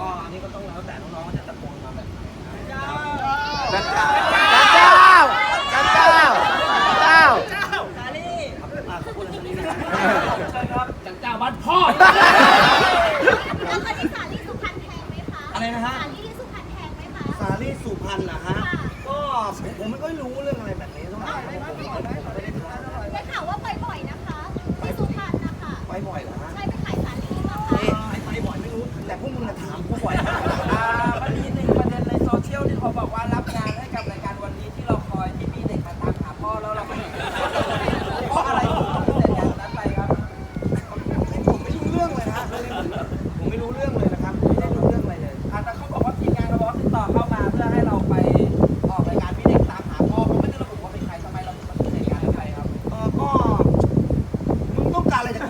ก็อนนี้ก็ต้องแล้วแต่น้องๆจะตะโกนมาแบบไหนนะเจ้าเจ้าเจ้าเจ้าเจ้าสาลีบคุณสาลีนะครับเชิญครับจังเจ้าบ้านพ่อ แล้วก็ที่สาลี่สุพรรณแพงไหมคะอะไรนะฮะ สาลี่สุพรรณแพงไหมคะ สาลีสุพรรณนะฮะ ก็ผมไม่ค่อยรู้เรื่องอะไรแบบนี้เท่าไหร่ได้ข่าวว่าบ่อยนะคะที่สุพรรณนะคะ ไปบ่อยเหรอฮะ ใช่ไปขายสาลีมาค่ะ ไปบ่อยไม่รู้ แต่พวกมึงนะ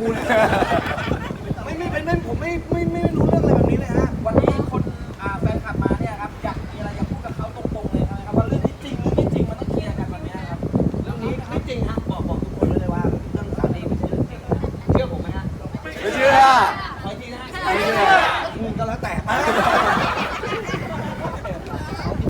กูเลยไม่ไม่เป็นไม่ผมไม่ไม่ไม่รู้